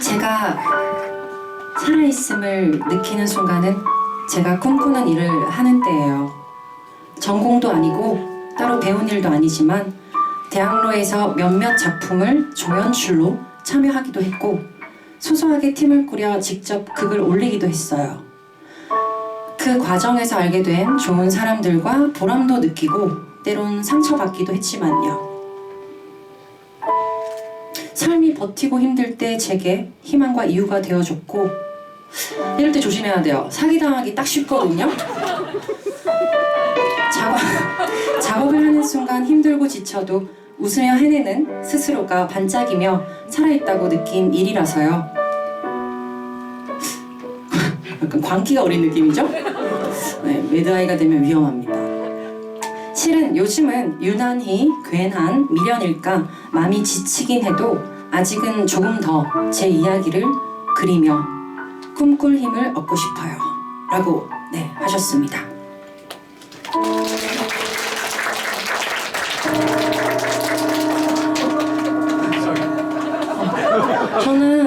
제가 살아있음을 느끼는 순간은 제가 꿈꾸는 일을 하는 때예요. 전공도 아니고 따로 배운 일도 아니지만 대학로에서 몇몇 작품을 조연출로 참여하기도 했고 소소하게 팀을 꾸려 직접 극을 올리기도 했어요. 그 과정에서 알게 된 좋은 사람들과 보람도 느끼고 때론 상처받기도 했지만요. 삶이 버티고 힘들 때 제게 희망과 이유가 되어줬고 이럴 때 조심해야 돼요. 사기당하기 딱 쉽거든요. 작업, 작업을 하는 순간 힘들고 지쳐도 웃으며 해내는 스스로가 반짝이며 살아있다고 느낀 일이라서요. 약간 광기가 어린 느낌이죠? 네, 매드아이가 되면 위험합니다. 실은 요즘은 유난히 괜한 미련일까 마음이 지치긴 해도 아직은 조금 더 제 이야기를 그리며 꿈꿀 힘을 얻고 싶어요. 라고 네, 하셨습니다. 저는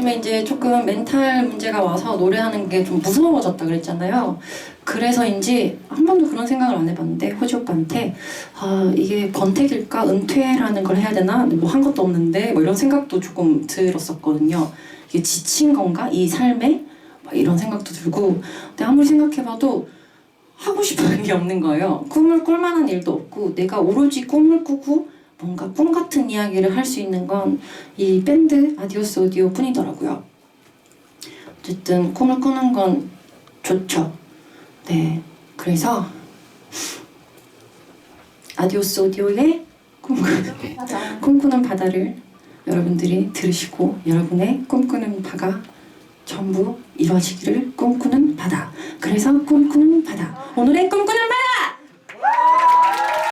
요즘에 이제 조금 멘탈 문제가 와서 노래하는 게 좀 무서워졌다 그랬잖아요. 그래서인지 한 번도 그런 생각을 안 해봤는데 호주 오빠한테 아 이게 권태기일까 은퇴라는 걸 해야 되나 뭐 한 것도 없는데 뭐 이런 생각도 조금 들었었거든요. 이게 지친 건가 이 삶에 막 이런 생각도 들고 근데 아무리 생각해봐도 하고 싶은 게 없는 거예요. 꿈을 꿀 만한 일도 없고 내가 오로지 꿈을 꾸고 뭔가 꿈 같은 이야기를 할 수 있는 건 이 밴드 아디오스 오디오 뿐이더라고요. 어쨌든 꿈을 꾸는 건 좋죠. 네. 그래서 아디오스 오디오의 꿈꾸는, 꿈꾸는 바다를 여러분들이 들으시고 여러분의 꿈꾸는 바가 전부 이루어지기를 꿈꾸는 바다. 그래서 꿈꾸는 바다. 오늘의 꿈꾸는